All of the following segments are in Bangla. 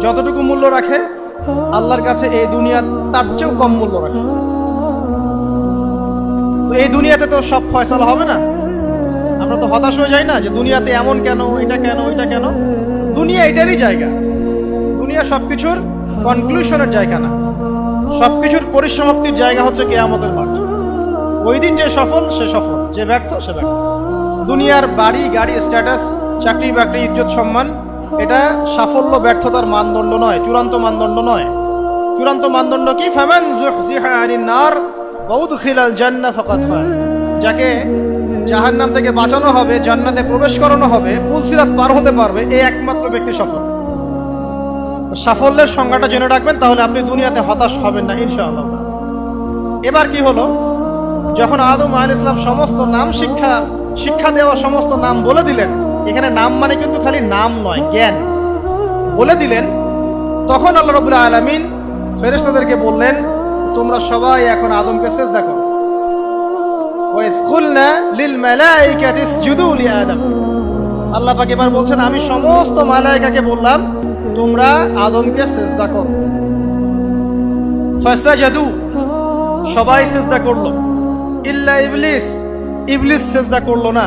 যতটুকু মূল্য রাখে, আল্লাহর কাছে এই দুনিয়া তার চেয়েও কম মূল্য রাখে। তো এই দুনিয়াতে তো সব ফয়সালা হবে না? আমরা তো হতাশ হয়ে যাই না যে দুনিয়াতে এমন কেন, এটা কেন এটা কেন? দুনিয়া এটারই জায়গা। দুনিয়া সবকিছুর কনক্লুশনের জায়গা না। সবকিছুর পরিসমাপ্তির জায়গা হচ্ছে কেয়ামতের মাঠ। ওই দিন যে সফল, সে সফল। যে ব্যর্থ, সে ব্যর্থ। দুনিয়ার বাড়ি, গাড়ি স্ট্যাটাস চাকরি বাকরি ইজ্জত, সম্মান এটা সাফল্য, ব্যর্থতার মানদণ্ড নয়, চূড়ান্ত মানদণ্ড নয়। চূড়ান্ত মানদণ্ড কি? ফামান যাকে জাহান্নাম থেকে বাঁচানো হবে, জান্নাতে প্রবেশ করানো হবে পুলসিরাত পার হতে পারবে, এই একমাত্র ব্যক্তি সফল। সাফল্যের সংজ্ঞাটা জেনে রাখবেন, তাহলে আপনি দুনিয়াতে হতাশ হবেন না, ইনশাআল্লাহ। এবার কি হলো? যখন আদম আল ইসলাম সমস্ত নাম শিক্ষা শিক্ষা দেওয়া, সমস্ত নাম বলে দিলেন এখানে নাম মানে কিন্তু খালি নাম নয়, জ্ঞান। বলে দিলেন, তখন আল্লাহ রবুল্লা আলমিন ফেরেশতাদেরকে বললেন, তোমরা সবাই এখন আদমকে শেষ দেখো আল্লাহ পাক এবার বলছেন, আমি সমস্ত মালাইকাকে বললাম, তোমরা আদমকে সেজদা করো। ফাসাজাদু, সবাই সেজদা করল। ইল্লা ইবলিস ইবলিস সেজদা করল না।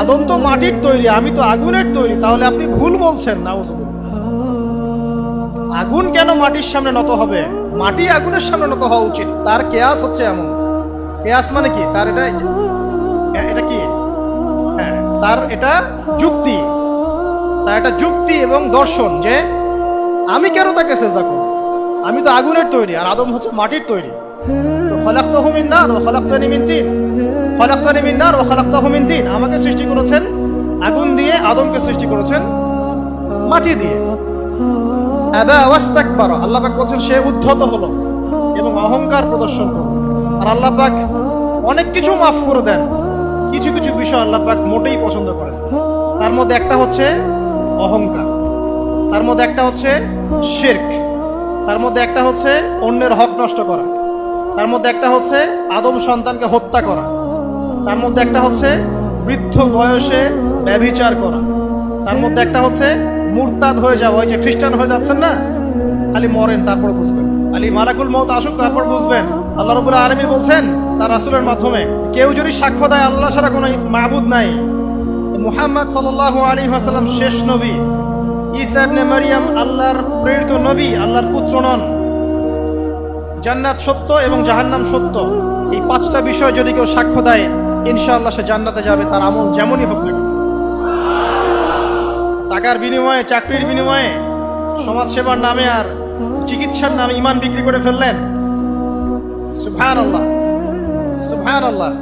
আদম তো মাটির তৈরি, আমি তো আগুনের তৈরি, তাহলে আপনি ভুল বলছেন না আগুন কেন মাটির সামনে নত হবে? মাটি আগুনের সামনে নত হওয়া উচিত, তার কেয়াস হচ্ছে এমন। কেয়াস মানে কি? তার এটা এটা কি? হ্যাঁ তার এটা যুক্তি। তার একটা যুক্তি এবং দর্শন যে, আমি কেন তাকে সেজদা করব? আমি তো আগুনের তৈরি, আর আদম হচ্ছে মাটির তৈরি। তো খলাক্তাহু মিন নার, ওয়া খলাক্তানি তিন। খলাক্তানি মিন নার ওয়া খলাক্তাহু মিন তিন। আমাকে সৃষ্টি করেছেন আগুন দিয়ে, আদমকে সৃষ্টি করেছেন মাটি দিয়ে। আল্লাহ পাক বলছেন, সে উদ্ধত হলো এবং অহংকার প্রদর্শন করল। আর আল্লাহ পাক অনেক কিছু মাফ করে দেন। কিছু কিছু বিষয় আল্লাহ পাক মোটেই পছন্দ করেন তার মধ্যে একটা হচ্ছে অহংকার। তার মধ্যে একটা হচ্ছে শির্ক। তার মধ্যে একটা হচ্ছে অন্যের হক নষ্ট করা। তার মধ্যে একটা হচ্ছে আদম সন্তানকে হত্যা করা। তার মধ্যে একটা হচ্ছে বৃদ্ধ বয়সে ব্যভিচার করা। তার মধ্যে একটা হচ্ছে মুরতাদ হয়ে যাওয়া। ওই যে খ্রিস্টান হয়ে যাচ্ছেন না? খালি মরেন, তারপর বুঝবেন। আলী মালাকুল মত আসুক, তারপর বুঝবেন। আল্লাহ রবুল্লাহ আলমী বলছেন তার রাসুলের মাধ্যমে, কেউ যদি সাক্ষ্য দেয়, আল্লাহ ছাড়া কোনো মাহবুদ নাই। মুহাম্মদ সাল্লাল্লাহু আলী হাসাল্লাম শেষ নবী। ঈসা ইবনে মারিয়াম আল্লাহর প্রেরিত নবী, আল্লাহর পুত্র নন। জান্নাত সত্য এবং জাহান্নাম সত্য। এই পাঁচটা বিষয় যদি কেউ সাক্ষ্য দেয় ইনশাআল্লাহ সে জান্নাতে যাবে, তার আমল যেমনই হোক না টাকার বিনিময়ে, চাকরির বিনিময়ে সমাজ সেবার নামে আর চিকিৎসার নামে ইমান বিক্রি করে ফেললেন। আল্লাহ আল্লাহ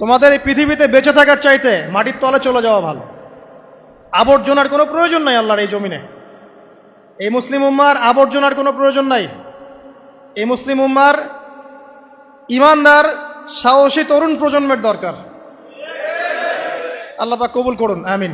তোমাদের এই পৃথিবীতে বেঁচে থাকার চাইতে মাটির তলে চলে যাওয়া ভালো। আবর্জনার কোনো প্রয়োজন নাই আল্লাহর এই জমিনে। এই মুসলিম উম্মার আবর্জনার কোনো প্রয়োজন নাই। এই মুসলিম উম্মার ইমানদার সাহসী তরুণ প্রজন্মের দরকার। আল্লাপা কবুল করুন আমিন।